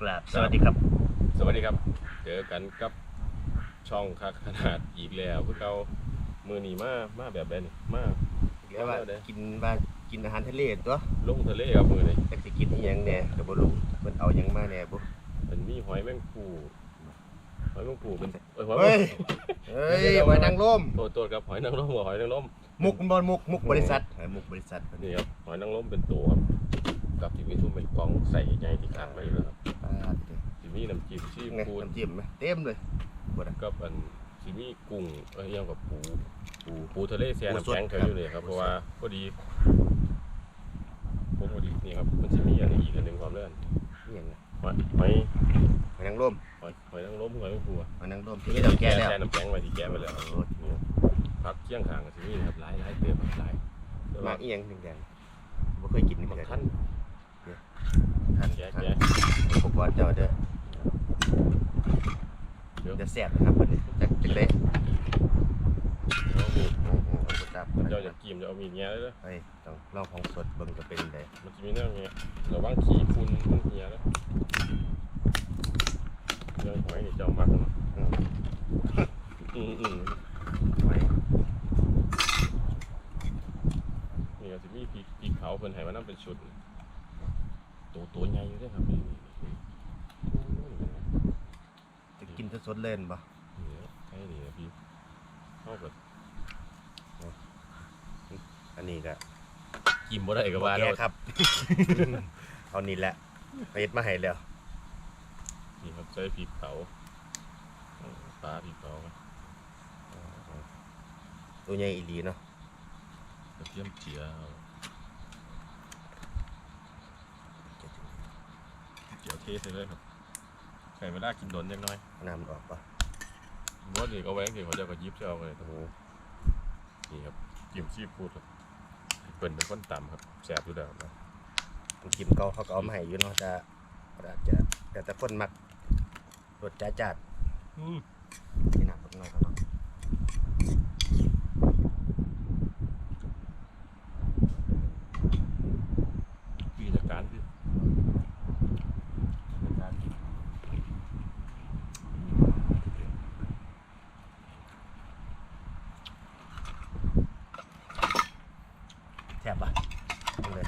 กราบสวัสดีครับ สวัสดีครับ เจอกันกับช่องคักขนาดอีกแล้วคือเรามือนีมามาแบบใดนี่มาแล้วว่ากินว่ากินอาหารทะเลตัวลงทะเลครับมือนี่แต่สิกินอีหยังแหน่ก็บ่รู้เพิ่นเอาหยังมาแหน่บ่มันมีหอยแมงปูหอยแมงปูเป็นเอ้ยหอยเฮ้ยเฮ้ยหอยนางรมโทษโทษครับหอยนางรมกับหอยนางรมมุกบ่มุกมุกบริษัทเออมุกบริษัทเพิ่นนี่ครับหอยนางรมเป็นตัวครับ กับที่มีทุ่มเป็นกล่องใส่ใหญ่ที่ขาดไปแล้วครับปาดเด้อที่มีน้ำจิ้มซีไงฟู้ดน้ำจิ้มไหมเต็มเลยบ่ได้กับอันที่มีกุ้งเอ้ยยังกับปูปูปูทะเลแช่น้ำแข็งปูสด เขาอยู่เลยครับครับเพราะว่าพอดีผมพอดีนี่ครับมันจะมีอันนี้อีกอันหนึ่งความเลื่อนอีหยังน่ะหอยหอยหอยนางรมหอยหอยนางรมหอยแมงปูอะหอยนางรมที่นี่เราแก่แล้วช่น้ำแข็งไว้ที่แก่ไปแล้วโอ้โห นี่พักเที่ยงข้างกับที่นี่ครับหลายหลายเติมหลายแต่มาว่าอีหยังแดงๆบ่เคยกินนี่บางเลยท่านท่านแก่ท่านแก่อุปกรณ์เจ้าเด้อเดี๋ยวจะแซ่บนะครับบัดนี้จักจังได๋เอามีดอืมๆเอาบ่จับเจ้าจะกิมจะเอามีดแง่เลยเด้อเฮ้ยต้องลองของสดเบิ่งจะเป็นไดมันจะมีแนวเงี้ยระวังขี้ฝุ่นมันเหียแล้วเรื่องหอยนี่เจ้ามากเนาะอืมอืมอืมหอยนี่ก็จะมีพริกพริกเผาเพิ่นให้มานํเป็นชุด ตัวตัวใหญ่อยู่เด้อครับนี่นี่นี่จะกินสดๆเล่นบ่นี่ใช่นี่นะพี่เข้ากับอันนี้ก็กินบ่ได้ก็ว่าแกแล้วครับ เอานี่แหละไปเฮ็ดมาให้แล้วนี่ครับใช้พริกเผาปลาพริกเผาตัวใหญ่อีหลีเนาะกระเทียมเจียว เจียวเทใส่เลยครับใส่เวลากินโดนจังน้อยน้ำมันออกป่ะบ่นี่ก็ไว้จังซี่เขาจะก็ยิบจะเอาเลยโอ้โหนี่ครับกิมซีฟู้ดครับเพิ่นเป็นคนต่ำครับแซ่บอยู่แล้วนะมันกินเก่าเขาก็เอามาให้อยู่เนาะจะอาจจะแต่แต่คนมักรสจ้าจัดอืมนี่น้ำลดน้อยเขาเนาะ พี่จัดการพี่จัดการพี่ แซ่บป่ะเอาเลย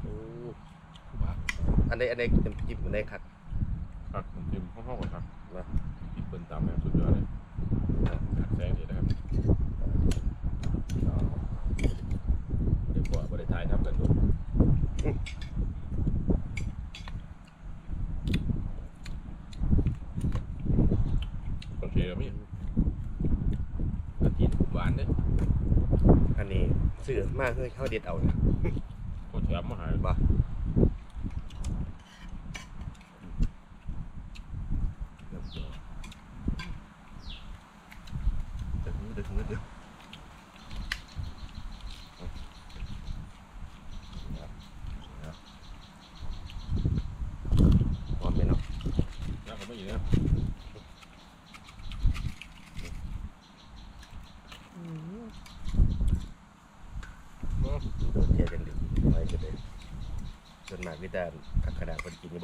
โอ้บ้าอันใดอันใดน้ำจิ้มอันใดคักครับผมจิ้มห้องๆก่อนครับนะที่เปิ้นต่ำเนี่ยสุดยอดเลยหักแซงดีนะครับเดี๋ยวกว่าบริทายทำกันดูโอเคครับพี่กะทิหวานเนี่ย อันนี้ซื้อ มาเพื่อเข้าเด็ดเอานะโคตรแซ่บมาหาบ่เดี๋ยวเดี๋ยวเดี๋ยวเดี๋ยวหอมไหมเนาะ น่าผมไม่อีกนะ เทียกันดีไว้จะได้ส่วนมากวิจารณ์ข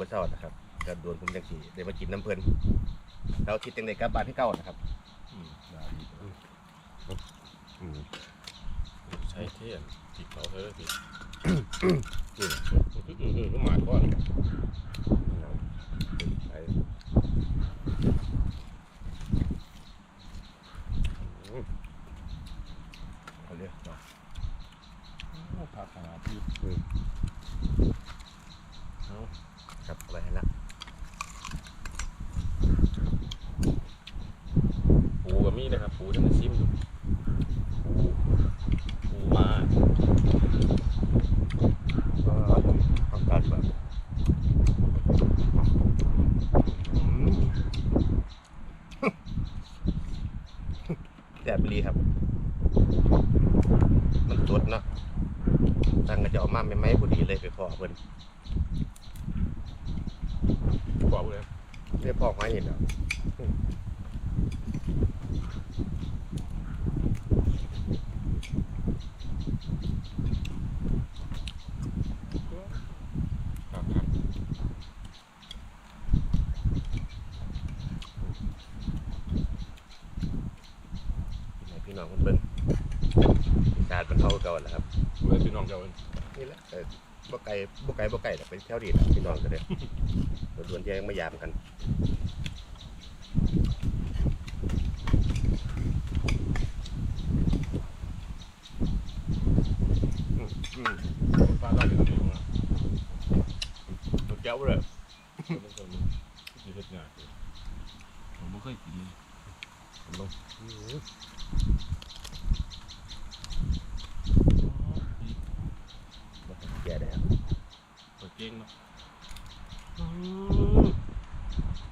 บนกินนี่านะครับก็โดนผมจังสีเดี๋ยวมากินน้ำเพลินเราคิดจังไดกลับบ้านที่เก่านะครับอืมได้ดีอืมใช้เทียนติดเขาเธอพี่อืมอืมอืมก็หมาก้อน เอาไปอืมเอาเลยเนาะ ผักขนาดที่ ครับเอาไปให้ละ ปูกับมีนะครับ ปูทั้งซิมอยู่ปูปูมา ก็ทำการแบบอืมแซ่บดีครับ มันสดเนาะตั้งกระเจามาไม่ไหมพอดีเลยไปพอเพิ่น กว่าเลย เรียกพ่อหอยเห็นแล้ว เก่าแหละครับเพื่อนพี่น้องเจ้าเอิ้นนี่แหละเออบ่ไก่บ่ไก่บ่ไก่แต่เป็นแถวดีนะพี่น้องกันเลยด่วนๆแยงมายามกันอืมอืมฟ้าเราเป็นคนมาตัวแก้วเลยมันก็มีเฮ็ดงานอยู่ผมไม่เคยกินเลยผมลงอืมแก่ได้ครับ ตัวเก่งเนาะ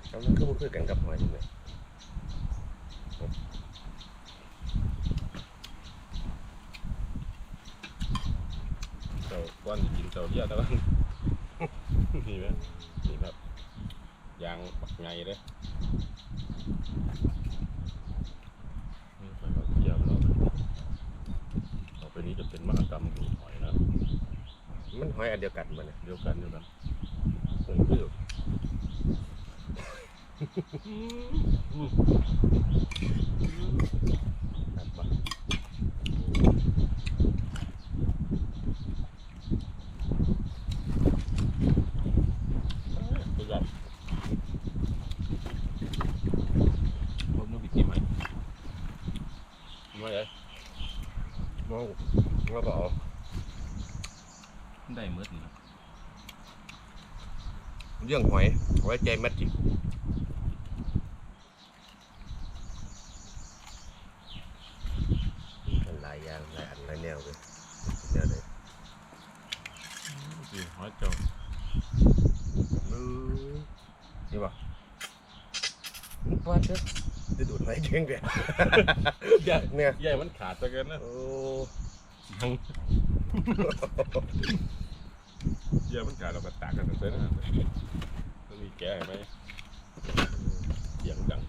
แล้วมันก็บ่ คือกันกับหอยนี่แหละเจ้าก้อนสิกินเจ้าเดียวแต่ว่า นี่ไหมนี่ครับยางบักไงเลยนี่ไปแบบเยี่ยมเราต่อไปนี้จะเป็นมหกรรมดูหอยนะมันหอยอันเดียวกันมันเนี่ยเดียวกันเดียวกันมันคือครับปะตัวใหญ่ผมต้องไปกินไห มไม่เลยมองแล้วก็เอาได้เมื่อเรื่องหอยไว้ใจแมทริกมันหลายอย่างหลายอันหลายแนวเลยแนวเลย สิหอยเจ้า มือนี่ป่ะป้าเจ้าจะดูดไว้เก่งเดียว ใหญ่ เนี่ยใหญ่มันขาดไปเกินนะโอ้ยังใหญ่มันขาดเราก็ตากกันเต้นนะมันมีแก่ไหมเสียงดัง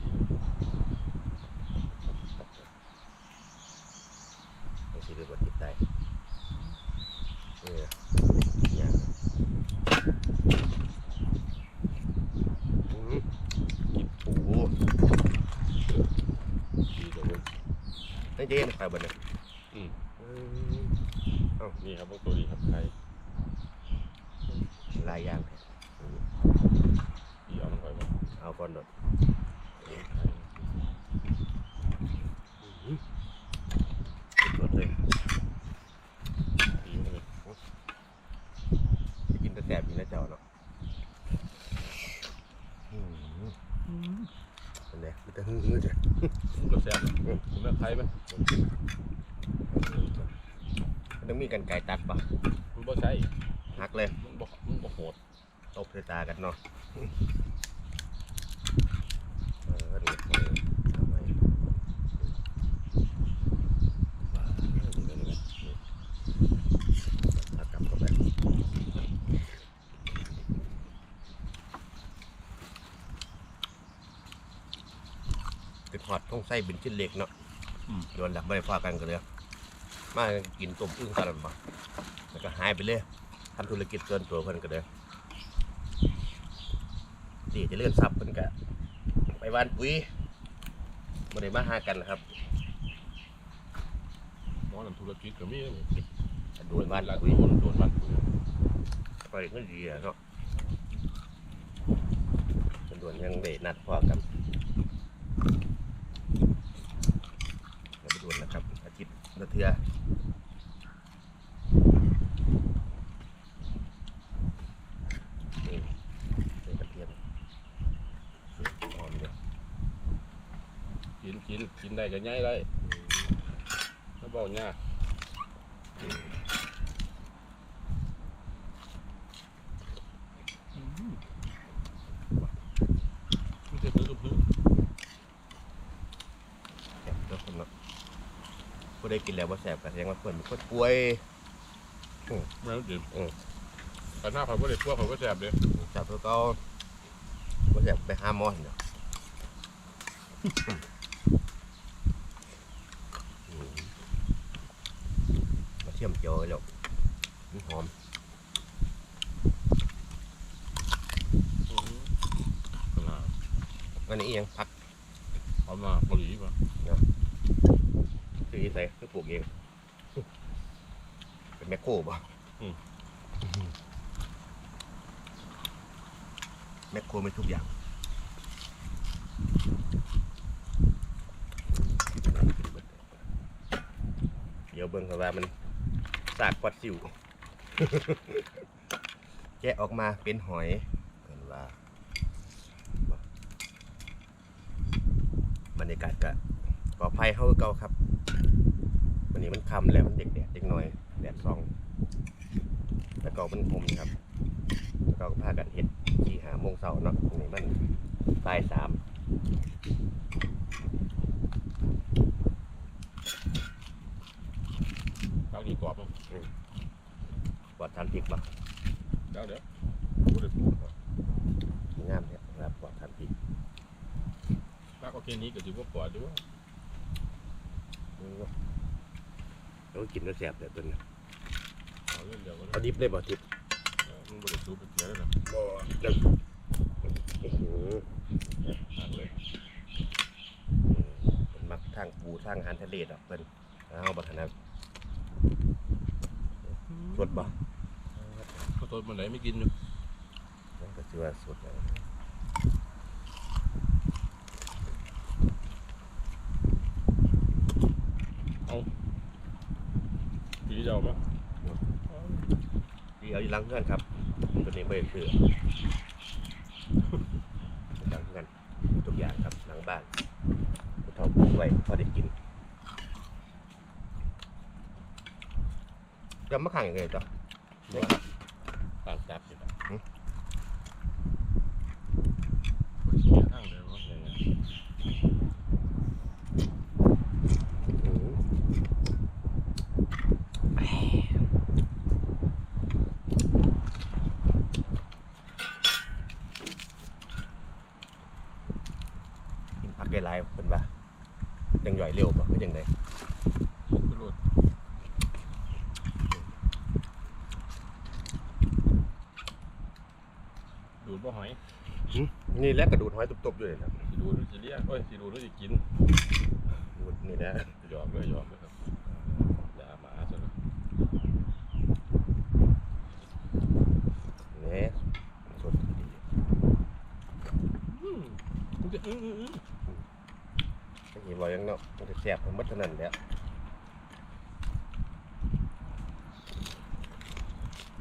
ไม่ใช่เรื่องว่าติดได้เออเนี่ยอืมกินปู ดีกว่าผม นั่นเจ๊นะใครบ้างเนี่ยอืมอืมนี่ครับพวกตัวนี้ครับไข่หลายอย่างเลยที่เอาลงไปบ่เอาก่อนโดด ไข่ โดดเลย ดีเลย ไปกินแต่แสบกินแต่เจ้าเนาะอืมเป็นไงมันจะฮือๆจ้ะ มันก็แซ่บนะคุณแม่ไข่ไหม มันต้องมีกันไก่ตัดปะ มันบ่ใช่ หักเลย มันบ่มันบ่โหด ตบใส่ตากันเนาะเออดูเออทำไมบ้าดูเลยนี่นี่ถ้ากลับเข้าไปติดหอดต้องใส่เป็นชิ้นเล็กเนาะโดนหลักไม่ได้ฟากันกันเลย มากินต้มอึ้งกันบ่แล้วก็หายไปเลยทำธุรกิจส่วนตัวเพิ่นก็เลยดีจะเลื่อนซับเพิ่นกะไปบ้านปุ๋ยบ่ได้มาหากันนะครับหมอนั่นธุรกิจก็มีนะโดนบ้านละปุ๋ยโดนโดนบ้านปุ๋ยไปเงินดีอะเนาะเป็นด่วนยังได้นัดพอกันแล้วไปด่วนนะครับ อาทิตย์ละเทื่อนี่ใส่กระเทียมหอมเดียว กินกินกิน ได้ก็ง่ายได้แล้วบอกยากมันจะซื้อพื้นแซ่บเนาะคนเนาะผู้ได้กินแล้วว่าแสบกันแสดงว่าเพิ่นเป็นคนป่วยไม่ต้องกินอืมแต่หน้าเขาก็เด็ดพวกเขาก็แสบเลยจับแล้วก็ว่าแสบไปหาหมอเนาะอืม มาเทียมเจียวไว้แล้วมันหอมขนาดอันนี้อิหยังผักเอามาเกาหลีป่ะคือใส่คือปลูกเองแมคโครบ่แมคโครไม่ทุกอย่างเดี๋ยวเบิ่งกันว่ามัน สากปัดสิว แกะออกมาเป็นหอยเกินว่าบรรยากาศก็ปลอดภัยเท่าเก่าครับวันนี้มันคำแล้วมันเด็กแดดเด็กน้อยแดดส่อง แล้วก็มันหมครับ แล้วก็พากันเห็ดที่หาโมงเสาร์เนาะนี่มันบ่ายสาม บางทีกรอบมั้ง ปลอดทานพริกบ่เดี๋ยวเดี๋ยวพูดเลยพูดก่อนงามเนี่ยครับปลอดทานพริกถ้าโอเคนี้ก็ถือว่ากรอบด้วยอืมแล้วกินแล้วแสบแบบนี้เอาเรื่องเดียวก็ได้เอาดิบเลยบ่ดิบมันบริสุทธิ์เป็นเสียแล้วนะบ่แล้วอื้อหืออ่านเลยเป็นมักทางปูทางอาหารทะเลดอกเพิ่นเอาบัถนัดสดบ่ ข้าวมันไหนไม่กินอยู่นั่นก็ชื่อว่าสดแล้วปีเดียวมั้งที่เอาอยู่หลังเพื่อนครับตัวนี้ไม่ได้ซื้อหลังเพื่อนทุกอย่างครับหลังบ้านผู้เฒ่าปลูกไว้พอได้กินจะมาขังยังไงจ๊ะ ต่างจับอยู่นะ หืม เสียทางเลยว่าอย่างเงี้ย กินผักได้หลายเป็นว่า ยังย่อยเร็วป่ะก็ยังไงขึ้นรถดูดบ่หอยนี่แหละกระดูดหอยตุบๆอยู่เลยนะสิดูดหรือสิเลี้ยงเอ้ยสิดูดหรือสิกินดูดนี่แหละหยอกเลยหยอกเลยครับอย่าหมาซะเลย เนี่ยสดดี อืมมันจะอื้ออื้ออื้อ ไม่เห็นว่ายังเนาะมันจะ แซ่บมันหมดเท่านั้นแหละ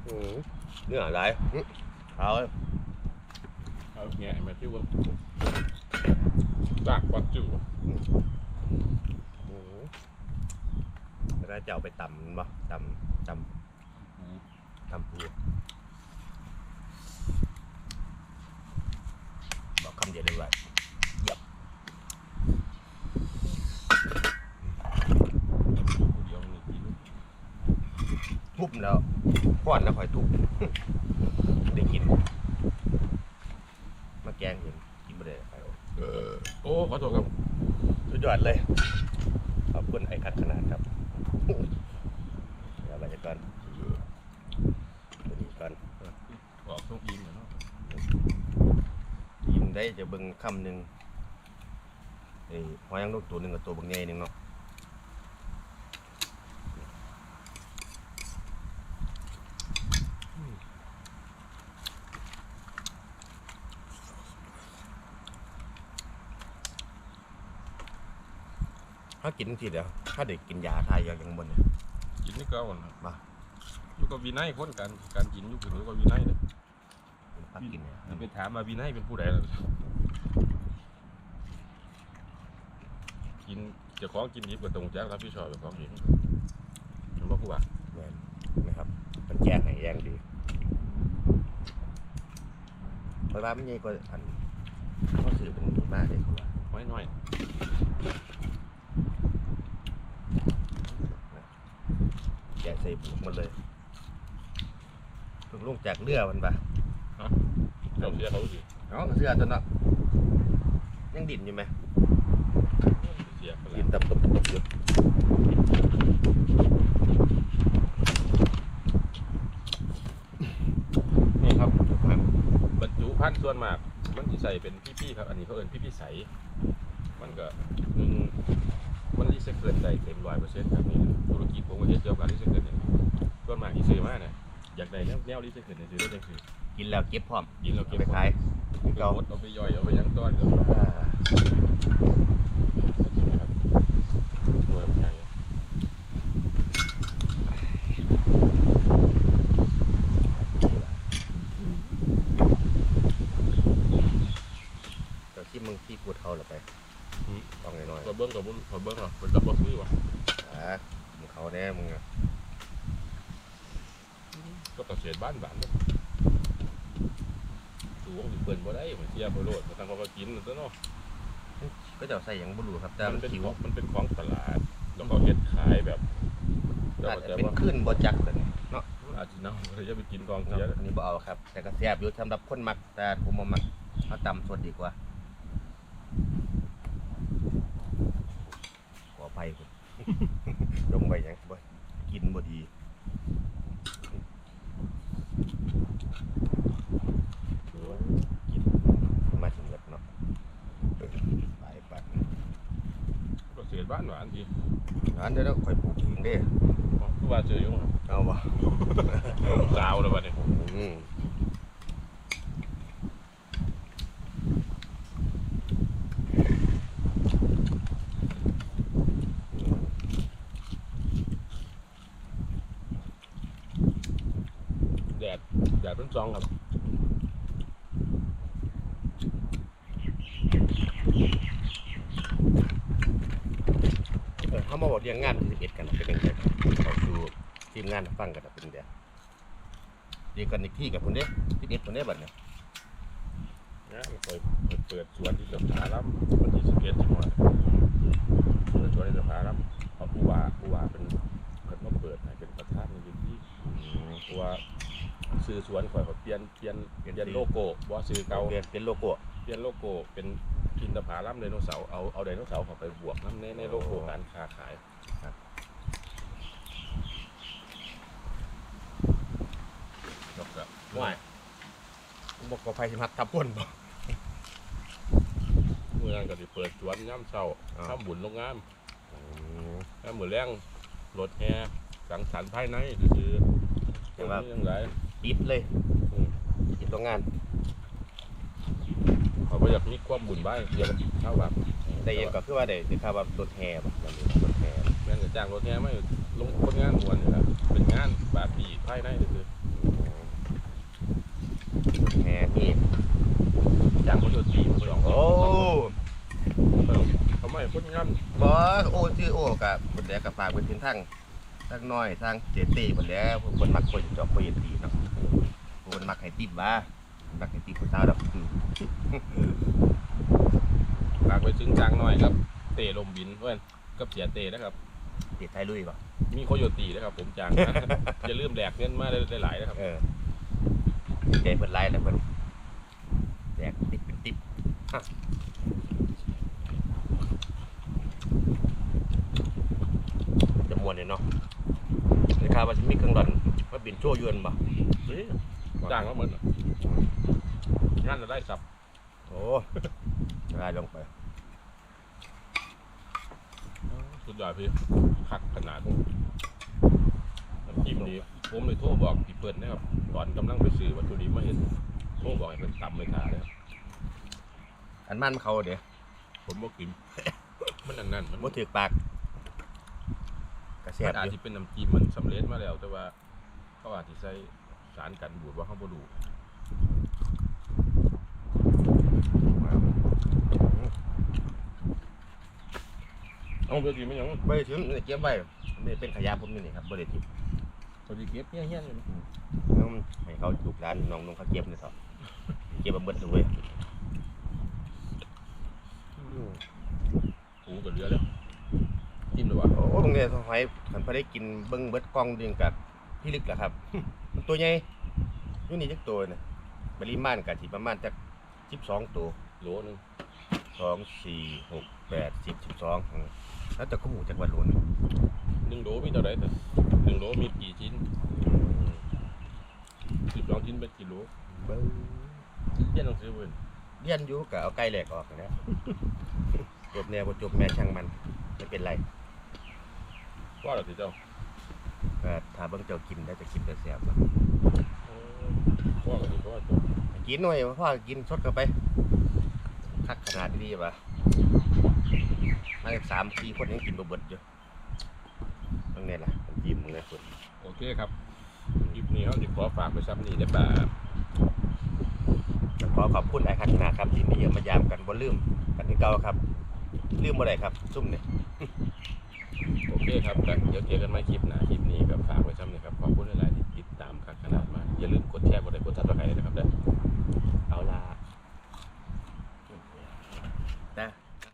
อืมเนื้อหลายอื้อเอาเอาแง่มาที่ว่าลากปัดจู่อืมแล้วก็จะเอาไปตำมันบ่ตำตำตำปูบอกคำเดียวเลยว่า ผู้เดียวนี่กิน ทุ บแล้วก้อนแล้วค่อยทุบได้กิน มาแกงเห็นกินไม่ได้ไปเอาเออโอ้ขอโทษครับสุดยอดเลย ขอบคุณไอ้คัดขนาดครับเดี๋ยวเราจะก่อนตัวนี้ก่อนออกต้องอิ่มเนาะยิ้มได้จะเบิ่งคำหนึ่งไอ้หอยนางรมตัวหนึ่งกับตัวบางใหญ่หนึ่งเนาะ กินทีเดียวถ้าเด็กกินยาทายยายังบนเนี่ยกินนี่ก็อ่อนครับมาอยู่กับวินัยคนกันการกินอยู่คืออยู่กับวินัยเลยมันปักกินเนี่ยนี่เป็นถามมาวินัยเป็นผู้ใดล่ะกินเจ้าของกินดีกว่าตรงแจ้งรับผิดชอบเจ้าของเองมันบ่ผู้ว่าแม่นนะครับ มันแจ้งให้แย่งดีเพราะว่ามันใหญ่กว่าอันเขาสื่อเป็นมากเลยเขาว่าน้อยน้อย แกะใส่บุกหมันเลยเพิ่งลงจากเรือมันปะเจ้าเสียเขาสิเนาะเสื้อตัวเนาะยังดิ่นอยู่ไหมเสียเขาดิ่แล้วนตับตับตับอยู่นี่ครับบรรจุพันธุ์ส่วนมาก มันที่ใส่เป็นพี่ๆครับ อันนี้เขาเอิ้นพี่ๆใส มันก็หนึ่งมัน รีไซเคิลได้เต็มร้อยเปอร์เซ็นต์ครับนี่ธุรกิจผมก็เฮ็ดเกี่ยวกับรีไซเคิลเนี่ยผต้นหมากที่ซื้อมาเนี่ยอยากได้แนวแนวที่จะขึ้นในซื้อได้จังคือกินแล้วเก็บพร้อมกินเราเอาเก็บไปขายเอาไปเก่าหมดเอาไปย่อยเอาไปยังต้อนก็อ่าครับหน่วยใหญ่ เดี๋ยวที่มึงที่พูดเขาเหรอไปต้องหน่อย ก็ เบิ้งกับบุญก็เบิ้งเหรอเป็นกับบ่ซื้อวะๆอ่ามึงเขาแน่มึงอะก็เกษตรบ้านบ้านเนี่ยสูงอยู่เปิ่นบ่ได้เหมือนเสียบ่โลดมาทางเขาก็กินนั่นซะเนาะก็จะเอาใส่หยังบ่รู้ครับแต่แต่มัมันนเป็นคิวของมันเป็นของตลาด แล้วก็เฮ็ดขายแบบแล้วอาจก็จะแต่เป็นว่าขึ้นบ่จักเลยเนาะอาจจะเน่าเลยจะไปกินกองเนาะเสียอันนี้บ่เอาครับ แต่ก็แซ่บอยู่สำหรับคนมักแต่ผมบ่มักเอาตำสดดีกว่าขออภัย คุณลงไปหยังบ่กินบ่ดีถือว่ากินมาถึงเลิศเนาะเออไปปัดเกษตรบ้านหวานทีร้านเดี๋ยวเราค่อยปลูกเองเด้อ๋อคือว่าเจออยู่เอาบ่กาวแล้วบัดนี้ อืม แดดแดดเป็นซองครับ เออเขามาบอกเรียงงานที่11กันนะเป็นยังไงเขาสู่ ทีมงานฟังกันนะเป็นเดียวเรียงกันอีกที่กับคนเด้11คนเด้บัดเนี่ยนะมันเคยเปิดสวนที่สภาลัมวันที่สิบเอ็ดจังหวัดเปิดสวนที่สภาลัมเอาผู้ว่าผู้ว่าเป็นเพิ่นมาเปิดให้เป็นประธานในพื้นที่ผู้ว่าซื้อสวนข่อยก็เปลี่ยนเปลี่ยนเปลี่ยนโลโก้บ่ซื้อเก่าเก่าเปลี่ยนเป็นโลโก้เปลี่ยนโลโก้เป็นกินตะผาลัมไดโนเสาร์เอาเอาไดโนเสาร์เข้าไปบวกน้ำในในโลโก้การค้าขาย แล้วก็ว่ายบอกกับไฟสิมัดทับพ่นบ่เมื่อนั้นก็สิเปิดสวนย่ำเช้าอ่าทำบุญโรงงานอืมแล้วมือแรงรถแห่สังสรรค์ภายในคือเห็นว่าเรื่องไรปิดเลยอืมปิดโรงงานเขาก็อยากมีความบุญบ้างเดียวกับเท่าแบบแต่ยังก็คือว่าได้ได้ข่าวว่ารถแห่บ่นั่นนี่รถแห่แม่งจะจ้างรถแห่ไม่ลงคนงานมวนอยู่แล้วเป็นงานบาปีภายในคือ แห่มีจ้างคนโยตีมาสองโอ้เขาไม่คนงานบ่โอ้ชื่อโอ้กับคนแรกกับฝากไว้ถึงทางทางน้อยทางเจตีคนแล้วพวกคนมักคนจอบคนตีเนาะพวกคนมักให้ติบว่ามักให้ติบผู้สาวดอกอืมฝากไปซึ้งจ้างหน่อยครับ เตะลมบินเพื่อนกับเสียเตะนะครับติดไทยลุยบ่มีโคโยตีนะครับผมจ้างนะจะลืมแหลกเงินมาได้หลายนะครับ เออใจเพิ่นไล่แล้วเพิ่นแจกติบเป็นติบจะมวนเลยเนาะในข่าว่าจะมีเครื่องดนมาบินโชว์ยวนบ่จ้างแล้วเหมือนอะงานจะได้สับโอ้ได้ลงไปสุดยอดพี่คักขนาดน้ำจิ้มดี ผมเลยโทรบอกพี่เปิ้ลนะครับตอนกำลังไปซื้อวัตถุดิบมาเห็นโทรบอกให้เป็นตำเลยขาเลยอันมันเขาเดี๋ยวผมบอกกิน มันอันนั้นมันบ่ถือปากกระเสียมับนอาจอยู่จะเป็นน้ำจิ้มมันสำเร็จมาแล้ว แต่ว่าเขาอาจจะใส่สารกันบูดว่าเขาบ่รู้เอาไปกินไม่ยังไม่ได้ถึงเก็บไว้นี่เป็นขยะผมนี่นี่ครับบ่ได้ทิ้ งเขาจะเก็บเงี้ยๆเลยนะอืมให้เขาลูกหลานน้องนุ่งเขาเก็บนี่ต่อเก็บมาเบิดเลยปูกับเรือแล้วจิ้มเลยวะโอ้ตรงนี้สหอยขันพอได้กินเบิ้งเบิดกล้องเดียงกับพี่ลึกแหละครับ มันตัวใหญ่อยู่นี่จักตัวนะปริมาณกับที่ประมาณจักสิบสองตัวโหลนึงสองสี่หกแปดสิบสิบสองแล้วแต่ข้อมูลจากวันหลวนหนึ่งโหลมีเท่าไหรแต่ หนึ่งโหลมีกี่ชิ้นสิบสองชิ้นเป็นกิโลเบิ้งเย็นต้องซื้อเพิ่นเลี้ยนอยู่กับเอาไก่แหลกออกนะจบแนวบ่จบแม่ช่างมันไม่เป็นไรว่าเราสิเจ้าก็ถ้าเบิ่งเจ้ากินได้จะกินแต่แซ่บบ่พ่อก็ดีพ่อตัวกินหน่อยพ่อกินสดเข้าไปคักขนาดนี้ป่ะมาจากสามสี่คนยังกินบ่เบิดอยู่ตรงนี้ล่ะมัน ยิ้มมึงเลยคุณโอเคครับคลิปนี้เขาจะขอฝากไปซ้ำนี่ได้ป่ะขอขอบคุณไอ้คักขนาดครับที่มีเยี่ยมมายามกันบ่ลืมกันที่เก่าครับลืมบ่ได้ครับซุ่มเนี่ยโอเคครับแล้วเดี๋ยวเจอกันใหม่คลิปหน้าคลิป